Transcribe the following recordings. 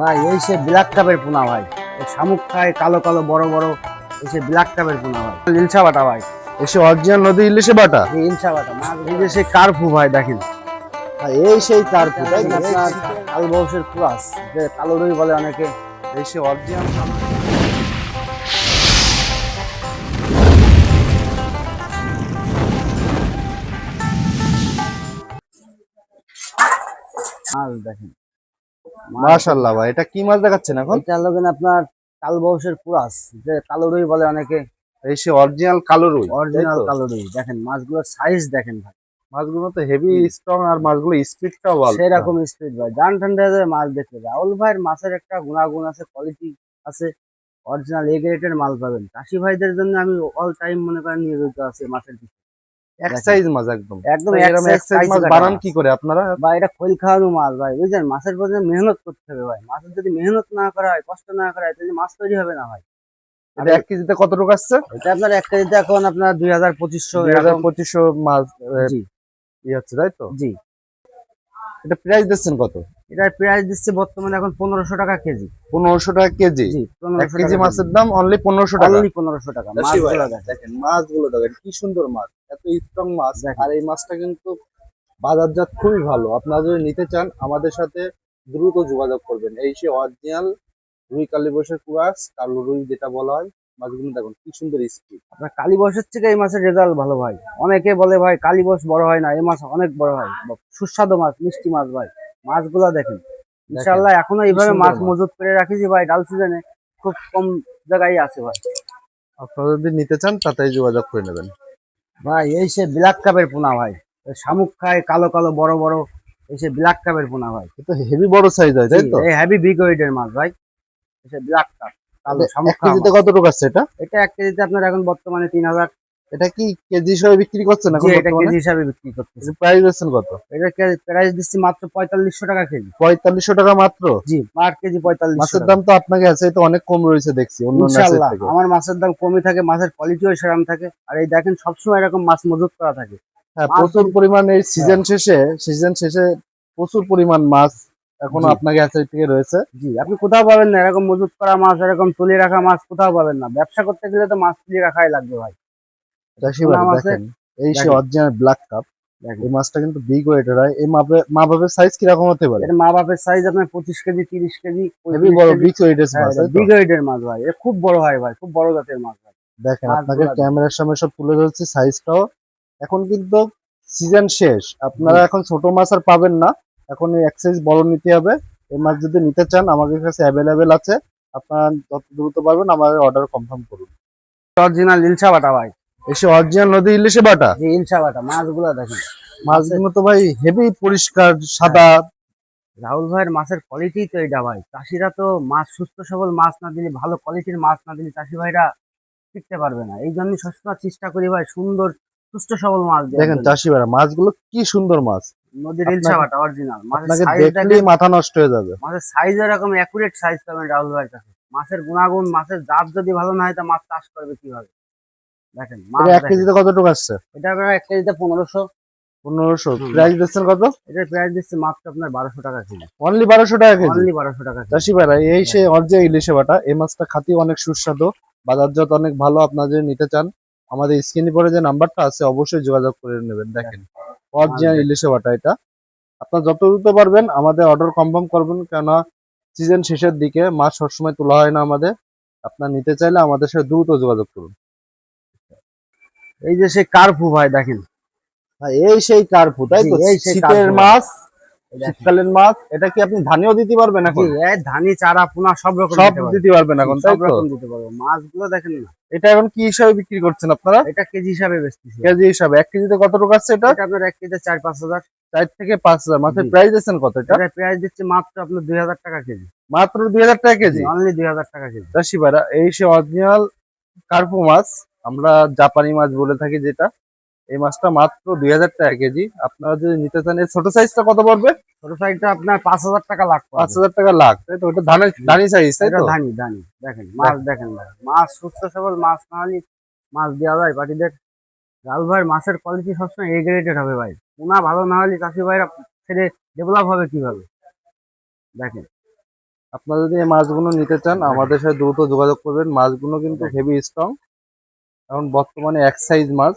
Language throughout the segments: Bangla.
ভাই এই সে ব্ল্যাক কাপের পোনা ভাই। শামুক খায় কালো কালো বড় বড় এই সে ব্ল্যাক কাপের পোনা ভাই। ইলশা বাটা ভাই। এসে অরিজিনাল নদী ইলিশে বাটা? ইলশা বাটা মাছ এই সে কার্পু ভাই দেখেন। আর এই সেই কার্পু তাই না? আপনার কাল বংশের কুয়াস যে কালো রুই বলে অনেকে এই সে অরিজিনাল মাছ দেখেন। মাশাআল্লাহ ভাই এটা কি মাছ দেখাচ্ছেন এখন? এটা লগেন আপনার কাল বংশের কুয়াস যে কালো রুই বলে অনেকে। এই সে অরিজিনাল কালো রুই অরিজিনাল কালো রুই দেখেন মাছগুলোর সাইজ দেখেন ভাই। মাছগুলো তো হেভি স্ট্রং আর মাছগুলো স্পিডটাও ভালো। সেরকম স্পিড ভাই। জান ঠান্ডা যায় মাছ দেখতে রাহুল ভাইয়ের মাছের একটা গুণাগুণ আছে কোয়ালিটি আছে অরিজিনাল এ গ্রেডের মাল পাবেন। চাষি ভাইদের জন্য আমি অল টাইম মনে করেন নিয়োজিত আছে মাছের পিছনে। এক সাইজ মাছ একদম। একদম এরকম এক সাইজ মাছ বানান কি করে আপনারা? বা এটা খোল খাওয়ানো মাছ ভাই বুঝলেন? মাছের পথে মেহনত করতে হবে ভাই। মাছের যদি মেহনত না করা হয় কষ্ট না করা হয় তাহলে মাছ তৈরি হবে না ভাই। এটা এক কেজিতে কত টাকা আসছে? এটা আপনার এক কেজিতে এখন আপনার দুই হাজার পঁচিশশো দুই হাজার পঁচিশশো মাছ জি। ইয়ে হচ্ছে তাই তো? জি। এটা প্রাইস দিচ্ছেন কত? এটার প্রাইস দিচ্ছে বর্তমানে এখন পনেরোশো টাকা কেজি। পনেরোশো টাকা কেজি? এক পনেরোশো কেজি মাছের দাম অনলি পনেরোশো টাকা। অনলি পনেরোশো টাকা মাছগুলো দেখেন। দেখেন। মাছগুলো দেখেন কি সুন্দর মাছ। এত স্ট্রং মাছ। আর এই মাছটা কিন্তু বাজারজাত খুবই ভালো। আপনারা যদি নিতে চান আমাদের সাথে দ্রুত যোগাযোগ করবেন। এই সে অরিজিনাল রুই কালীবসের কুয়াশ কালো রুই যেটা বলা হয় মাছগুলো দেখুন কি সুন্দর স্পিড আপনার কালী বসের থেকে এই মাছের রেজাল্ট ভালো ভাই। অনেকে বলে ভাই কালী বস বড় হয় না এই মাছ অনেক বড় হয়। সুস্বাদু মাছ মিষ্টি মাছ ভাই। মাছগুলো দেখেন। ইনশাল্লাহ এখনও এইভাবে মাছ মাছ। মজুত করে রাখিছি ভাই ডাল সিজনে খুব কম জায়গায় আছে ভাই। আপনারা যদি নিতে চান তাতেই যোগাযোগ করে নেবেন। ভাই এই সে ব্ল্যাক কাপের পোনা ভাই। শামুক খায় কালো কালো বড় বড়। এই সে ব্ল্যাক কাপের পোনা ভাই। তো হেভি বড় সাইজ হয় তাই তো? এই হেভি বিগ ওয়েটের মাছ ভাই। এই সে ব্ল্যাক কাপ কালো শামুক খায় কত টাকা আছে এটা? এটা এক কেজিতে আপনার এখন বর্তমানে তিন হাজার এটা কি কেজি হিসাবে বিক্রি করছেন এখন জি, এটা কেজি হিসাবে বিক্রি করতেছে। প্রাইস দিচ্ছেন কত? এটা প্রাইস দিচ্ছি মাত্র পঁয়তাল্লিশশো টাকা কেজি। পঁয়তাল্লিশশো টাকা মাত্র? জি পার কেজি পঁয়তাল্লিশ মাছের দাম তো আপনাকে আছে তো অনেক কম রয়েছে দেখছি থেকে। আমার মাছের দাম কমই থাকে মাছের কোয়ালিটিও সেরকম থাকে। আর এই দেখেন সবসময় এরকম মাছ মজুত করা থাকে। হ্যাঁ প্রচুর পরিমাণ এই সিজন শেষে সিজন শেষে প্রচুর পরিমাণ মাছ এখনও। আপনাকে আছে থেকে রয়েছে। জি আপনি কোথাও পাবেন না এরকম মজুত করা মাছ এরকম তুলে রাখা মাছ কোথাও পাবেন না। ব্যবসা করতে গেলে তো মাছ তুলে রাখাই লাগবে ভাই। দেখেন। এই সে। Original black cup. এই মাছটা কিন্তু বিগ ওয়েটের হয় এই মাপে মা বাপের সাইজ কীরকম হতে পারে? মা বাপের সাইজ আপনার পঁচিশ কেজি তিরিশ কেজি হেভি বড় বিগ ওয়েটের মাছ বিগ ওয়েটের মাছ ভাই। এ খুব বড় হয় ভাই। খুব বড় জাতের মাছ ভাই। দেখেন আপনাকে ক্যামেরার সামনে সব তুলে ধরছি সাইজটাও এখন কিন্তু সিজন শেষ। আপনারা এখন ছোট মাছ আর পাবেন না। এখন এই এক size বড় নিতে হবে। এই মাছ যদি নিতে চান আমাদের কাছে অ্যাভেলেবেল আছে। আপনারা যত দ্রুত পারবেন আমাদের অর্ডার কনফার্ম করুন। অরিজিনাল ইলশা বাটা ভাই। এসে অরিজিনাল নদী ইলিশে বাটা? ইলশা বাটা মাছগুলো দেখেন। মাছগুলো তো ভাই হেভি পরিষ্কার সাদা। রাহুল ভাইয়ের মাছের কোয়ালিটি তো এটা ভাই। চাষিরা তো মাছ সুস্থ সবল মাছ না দিলে ভালো কোয়ালিটির মাছ না দিলে চাষি ভাইরা টিকতে পারবে না। এই জন্য সবসময় চেষ্টা করি ভাই সুন্দর সুস্থ সবল মাছ দেখেন। চাষি ভাইরা মাছগুলো কি সুন্দর মাছ। নদীর ইলশা বাটা অরিজিনাল মাছের দেখলেই মাথা নষ্ট হয়ে যাবে। মাছের সাইজ এরকম অ্যাকুরেট সাইজ পাবেন রাহুল ভাইয়ের কাছে। মাছের গুণাগুণ মাছের জাত যদি ভালো না হয় তা মাছ চাষ করবে কীভাবে? দেখেন এটা এক। কেজিতে কত টাকা আসছে? এটা আপনার এক কেজিতে পনেরোশো। পনেরোশো। প্রাইস দিচ্ছেন কত? প্রাইস দিচ্ছে মাত্র আপনার বারোশো টাকা কেজি। অনলি বারোশো টাকা কেজি? অনলি বারোশো টাকা কেজি। চাষি ভাইরা এই ইলিশে বাটা এই মাছটা খাতি অনেক সুস্বাদু। বাজারজাত অনেক ভালো আপনারা যদি নিতে চান আমাদের স্ক্রিনে পরে যে নাম্বারটা আছে অবশ্যই যোগাযোগ করে নেবেন। দেখেন অরিজিনাল ইলিশে বাটা এটা। আপনার যত দ্রুত পারবেন আমাদের অর্ডার কনফার্ম করবেন কেননা সিজন শেষের দিকে মাছ সবসময় তোলা হয় না আমাদের। আপনার নিতে চাইলে আমাদের সাথে দ্রুত যোগাযোগ করুন। এই যে সেই কার্পু ভাই দেখেন। ভাই এই সেই কার্পু তাই তো? শীতের মাছ শীতকালীন মাছ এটা কি আপনি ধানিও দিতে পারবেন এখন? ধানি চারা পোনা সব রকম সব দিতে পারব। দিতে পারবেন এখন সব রকম দিতে পারব মাছগুলো দেখেন না। এটা এখন কি হিসাবে বিক্রি করছেন আপনারা? এটা কেজি হিসাবে বেচতেছি। কেজি হিসাবে এক কেজিতে কত টাকা আছে এটা? এটা আপনার এক কেজি চার পাঁচ হাজার। চার থেকে পাঁচ হাজার মাছের। প্রাইস দিচ্ছেন কত এটা? এটা প্রাইস দিচ্ছে মাত্র আপনার দুই হাজার টাকা কেজি। মাত্র দুই হাজার টাকা কেজি? অনলি দুই হাজার টাকা কেজি। চাষি ভাইরা এই সে অরিজিনাল কার্পু মাছ আমরা জাপানি মাছ বলে থাকি যেটা এই মাছটা মাত্র দুই হাজার টাকা কেজি। আপনারা যদি নিতে চান এর ছোট সাইজটা কত পড়বে? ছোট সাইজটা আপনার পাঁচ হাজার টাকা লাখ পাঁচ হাজার টাকা লাখ তাই তো? ওটা ধানের ধানি সাইজ তাই তো? ধানি ধানি দেখেন মাছ দেখেন। মাছ সুস্থ সবল মাছ না হলে মাছ দেওয়া যায়। পাটিদের লাল ভাইয়ের মাছের কোয়ালিটি সবসময় এ গ্রেডেড হবে ভাই। পোনা ভালো না হলে চাষি ভাইরা ছেড়ে ডেভেলপ হবে কীভাবে? দেখেন। আপনারা যদি এই মাছগুলো নিতে চান আমাদের সাথে দ্রুত যোগাযোগ করবেন। মাছগুলো কিন্তু হেভি স্ট্রং এখন বর্তমানে এক সাইজ মাছ।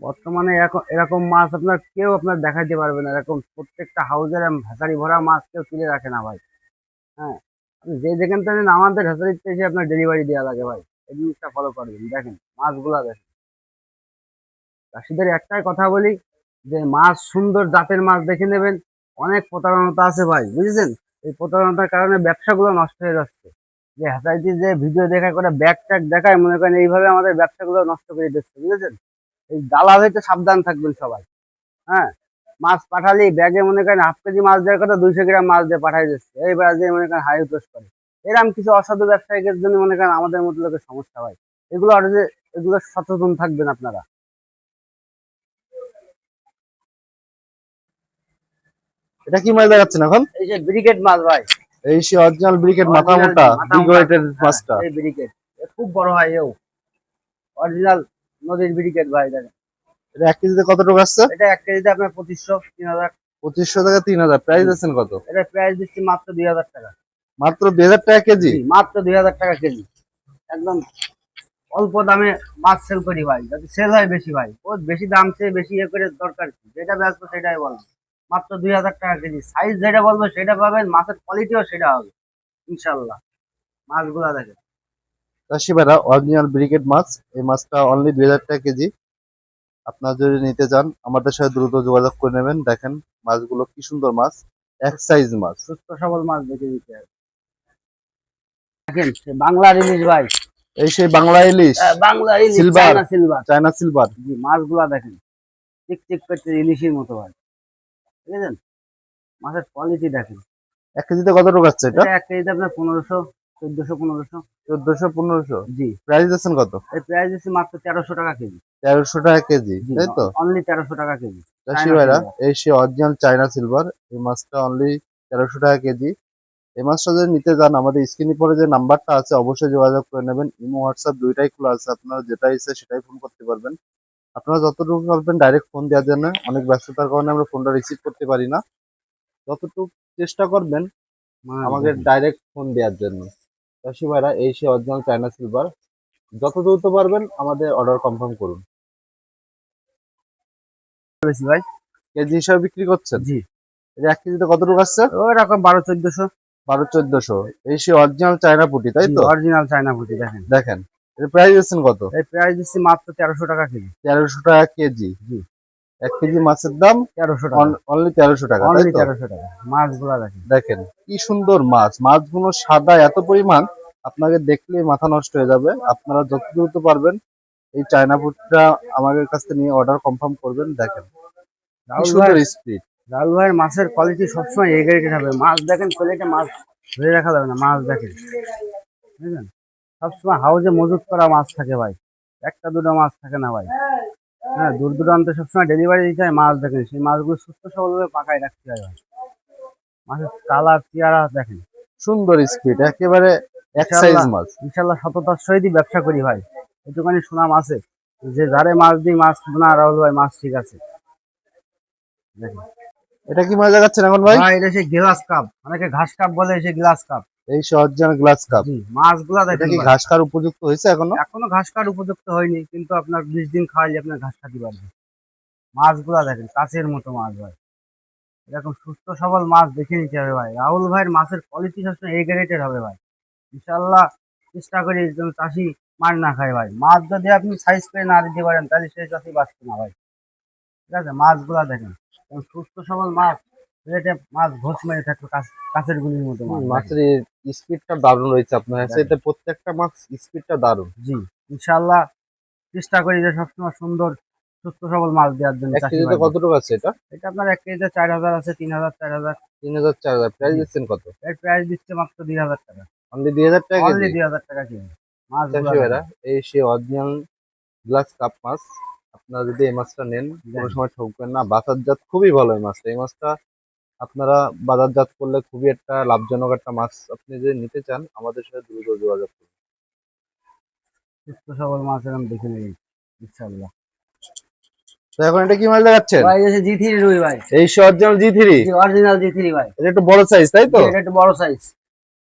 বর্তমানে এরকম মাছ আপনার কেউ আপনার দেখাইতে পারবে না। এরকম প্রত্যেকটা হাউজের ভেসারি ভরা মাছ কেউ তুলে রাখে না ভাই। হ্যাঁ যে যেখান থেকে আমাদের ভেসারিতে এসে আপনার ডেলিভারি দেওয়া লাগে ভাই। এই জিনিসটা ফলো করবেন। দেখেন, মাছগুলা দেখেন। চাষিদের একটাই কথা বলি, যে মাছ সুন্দর জাতের মাছ দেখে নেবেন। অনেক প্রতারণতা আছে ভাই, বুঝেছেন? এই প্রতারণতার কারণে ব্যবসাগুলো নষ্ট হয়ে যাচ্ছে। যে হ্যাচাইতে যে ভিডিও দেখা করে ব্যাগ ট্যাগ দেখায় মনে করেন এইভাবে আমাদের ব্যবসাগুলো নষ্ট করে দিচ্ছে বুঝেছেন? এই দালাল হইতে সাবধান থাকবেন সবাই হ্যাঁ? মাছ পাঠালি ব্যাগে মনে করেন হাফ কেজি মাছ দেওয়ার কথা দুইশো গ্রাম মাছ দিয়ে পাঠাই দিচ্ছে এই বাজে মনে করেন হাই পোস্ট করে। এরকম কিছু অসাধু ব্যবসায়ীদের জন্য মনে করেন আমাদের মতো লোকের সমস্যা হয়। এগুলো আর যে এগুলো সচেতন থাকবেন আপনারা। এটা কি মাছ দেখাচ্ছেন এখন? এই যে ব্রিগেড মাছ ভাই। এই সে অরিজিনাল ব্রিকেট মাথা মোটা বিগ ওয়েটের মাছটা এই ব্রিগেড খুব বড় হয় এও। অরিজিনাল নদীর ব্রিগেড ভাই দেখেন। এটা এক কেজিতে কত টাকা আসছে? এটা এক কেজিতে আপনার পঁচিশশো তিন হাজার। পঁচিশশো টাকা তিন হাজার। প্রাইস আছেন কত? এটা প্রাইস দিচ্ছি মাত্র দুই হাজার টাকা। মাত্র দুই হাজার টাকা কেজি? মাত্র দুই হাজার টাকা কেজি। একদম অল্প দামে মাছ সেল করি ভাই। যাতে সেল হয় বেশি ভাই। ও বেশি দাম চেয়ে বেশি ইয়ে করে দরকার কি? যেটা ব্যস্ত সেটাই বলব মাত্র দুই হাজার টাকা কেজি। সাইজ যেটা বলব সেটা পাবেন মাছের কোয়ালিটিও সেটা হবে ইনশাল্লাহ মাছগুলা দেখেন। চাষি ভাইরা অরিজিনাল ব্রিকেট মাছ এই মাছটা অনলি দুই হাজার টাকা কেজি। আপনারা যদি নিতে চান আমাদের সাথে দ্রুত যোগাযোগ করে নেবেন। দেখেন মাছগুলো কি সুন্দর মাছ এক সাইজ মাছ। সুস্থ সবল মাছ দেখে দিতে হবে। দেখেন সে বাংলার ইলিশ ভাই। এই সেই বাংলা ইলিশ বাংলা ইলিশ সিলভার চায়না সিলভার জি মাছগুলা দেখেন। চিক চিক করছে ইলিশের মতো ভাই বুঝেছেন মাছের কোয়ালিটি দেখেন। এক কেজিতে কত টাকা আছে এটা? এক কেজিতে আপনার পনেরোশো চোদ্দশো পনেরোশো। চোদ্দশো পনেরোশো? জি। প্রাইস আছেন কত? এই প্রাইস দিচ্ছি মাত্র তেরোশো টাকা কেজি। তেরোশো টাকা কেজি তাই তো? অনলি তেরোশো টাকা কেজি। চাষি ভাইরা এই সে অরিজিনাল চায়না সিলভার এই মাছটা অনলি তেরোশো টাকা কেজি। এই মাছটা যদি নিতে চান আমাদের স্ক্রিনে পরে যে নাম্বারটা আছে অবশ্যই যোগাযোগ করে নেবেন। ইমো হোয়াটসঅ্যাপ দুইটাই খোলা আছে আপনারা যেটা ইচ্ছে সেটাই ফোন করতে পারবেন। আপনারা যতটুকু পারবেন ডাইরেক্ট ফোন দেওয়ার জন্য অনেক ব্যস্ততার কারণে আমরা ফোনটা রিসিভ করতে পারি না। যতটুকু চেষ্টা করবেন মাছ আমাকে ডাইরেক্ট ফোন দেওয়ার জন্য। চাষি ভাইরা এই সে অরিজিনাল চায়না সিলভার যত দ্রুত পারবেন আমাদের অর্ডার কনফার্ম করুন। ভাই। কেজি হিসাবে বিক্রি করছেন? জি। এটা এক কেজিতে কত টাকা আসছে? ওই রকম বারো চোদ্দশো। বারো চোদ্দশো। এই সে অরিজিনাল চায়না পুটি তাই তো? অরিজিনাল চায়না ফুটি দেখেন। দেখেন। এর প্রাইস আছেন কত? এই প্রাইস দিচ্ছি মাত্র তেরোশো টাকা কেজি। তেরোশো টাকা কেজি? জি। এক কেজি মাছের দাম তেরোশো টাকা। অনলি তেরোশো টাকা অনলি তেরোশো টাকা। মাছগুলা দেখেন। দেখেন কি সুন্দর মাছ। মাছগুলো সাদা এত পরিমাণ আপনাকে দেখলেই মাথা নষ্ট হয়ে যাবে। আপনারা যত দ্রুত পারবেন এই চায়না পুটিটা আমাদের কাছ থেকে নিয়ে অর্ডার কনফার্ম করবেন দেখেন। সুন্দর স্পিড রাহুল ভাইয়ের মাছের কোয়ালিটি সবসময় এগ্রেটেড হবে মাছ দেখেন কোয়ালিটি মাছ ধরে রাখা যাবে না। মাছ দেখেন। বুঝলেন? সবসময় হাউজে মজুত করা মাছ থাকে ভাই। একটা দুটো মাছ থাকে না ভাই। হ্যাঁ দূর দূরান্তে সবসময় ডেলিভারি দিতে হয় মাছ দেখেন। সেই মাছগুলো সুস্থ সবলভাবে পাকায় রাখতে হয় ভাই। মাছের কালার চেহারা দেখেন। সুন্দর স্পিড একেবারে এক সাইজ ইনশাআল্লাহ। মাছ। ইনশাল্লাহ সততার সহিতই ব্যবসা করি ভাই। একটুখানি সুনাম আছে যে যারে মাছ দিই মাছ না রাহুল ভাই মাছ ঠিক আছে। দেখেন। এটা কি মাছ দেখাচ্ছেন এখন ভাই? ভাই এটা সেই গ্লাস কাপ অনেকে ঘাস কাপ বলে সেই গ্লাস কাপ এই সে গ্লাস কাপ। মাছগুলা এটা দেখেন কি ঘাস খাওয়ার উপযুক্ত হয়েছে এখনও? এখনও ঘাস কাট উপযুক্ত হয়নি কিন্তু আপনার বিশ দিন খাওয়াইলে আপনার ঘাস খাতে পারবে মাছগুলা দেখেন কাছের মতো মাছ ভাই। এরকম সুস্থ সবল মাছ দেখে নিতে হবে ভাই। রাহুল ভাইয়ের মাছের কোয়ালিটি সবসময় এ গ্রেডের হবে ভাই। ইনশাল্লাহ চেষ্টা করি যেন চাষি মার না খায় ভাই। মাছ যদি আপনি সাইজ করে না দিতে পারেন তাহলে সেই চাষি বাঁচবে না ভাই। ঠিক আছে? মাছগুলা দেখেন সুস্থ সবল মাছ। রেটে মাছ ঘোষ মেরে কাছ- কাছের গুলির মতো। মাছের স্পিডটা দারুণ রয়েছে আপনার। কাছে। এটা প্রত্যেকটা মাছ স্পিডটা দারুণ। জি ইনশাল্লাহ চেষ্টা করি যে সবসময় সুন্দর সুস্থ সবল মাছ দেওয়ার জন্য এক কেজিতে ভাইদের। কত টাকা আছে এটা? এটা আপনার এক কেজিতে চার হাজার আছে তিন হাজার চার হাজার। তিন হাজার চার হাজার। প্রাইস দিচ্ছেন কত? এর প্রাইস দিচ্ছে মাত্র দুই হাজার টাকা। অনলি দুই হাজার টাকা অনলি দুই হাজার টাকা কেজি। মাছ এই সে অরিজিনাল গ্লাস কাপ মাছ আপনারা যদি এই মাছটা নেন কোনো সময় ঠকবেন না। বাতার জাত খুবই ভালো এই মাছটা। এই মাছটা আপনারা বাজারজাত করলে খুবই একটা লাভজনক একটা মাছ আপনি যে নিতে চান আমাদের সাথে দ্রুত যোগাযোগ করুন। সুস্থ সবল মাছ এরকম দেখে নেবেন ইনশাল্লাহ তো এখন এটা কি মাছ দেখাচ্ছেন? ভাই এসে জি থ্রি রুই ভাই। এই original G three original G three ভাই। এটা একটু বড় সাইজ তাই তো? এটা একটু বড় সাইজ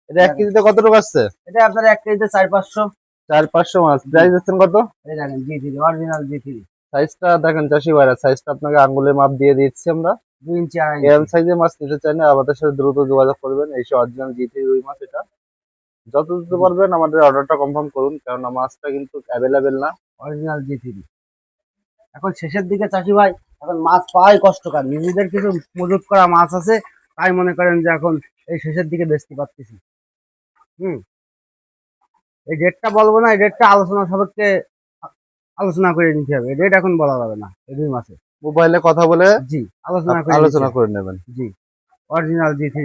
এটা এক কেজিতে কত টাকা আসছে? এটা আপনার এক কেজিতে চার পাঁচশো। চার পাঁচশো মাছ। প্রাইস দিচ্ছেন কত? এই দেখেন G three original G three সাইজটা দেখেন চাষি ভাইরা সাইজটা আপনাকে আঙ্গুলের মাপ দিয়ে দিচ্ছি আমরা। দুই ইঞ্চি আড়াই এরকম ইঞ্চি সাইজের মাছ নিতে চাইলে আমাদের সাথে দ্রুত যোগাযোগ করবেন। এই অরিজিনাল জিটি রুই মাছ এটা। যত দ্রুত পারবেন আমাদের অর্ডারটা কনফার্ম করুন কারণ মাছটা কিন্তু অ্যাভেলেবেল না। অরিজিনাল জি থ্রি এখন শেষের দিকে চাষি ভাই এখন মাছ পাওয়াই কষ্টকর। নিজেদের কিছু মজুত করা মাছ আছে তাই মনে করেন যে এখন এই শেষের দিকে বেচতে পারতেছি। হুম। এই ডেটটা বলব না এই ডেটটা আলোচনা সাপেক্ষে আলোচনা করে নিতে হবে। এই ডেট এখন বলা যাবে না এই দুই মাসে। মোবাইলে কথা বলে জি আলোচনা করে আলোচনা করে নেবেন। জি অরিজিনাল জি থ্রি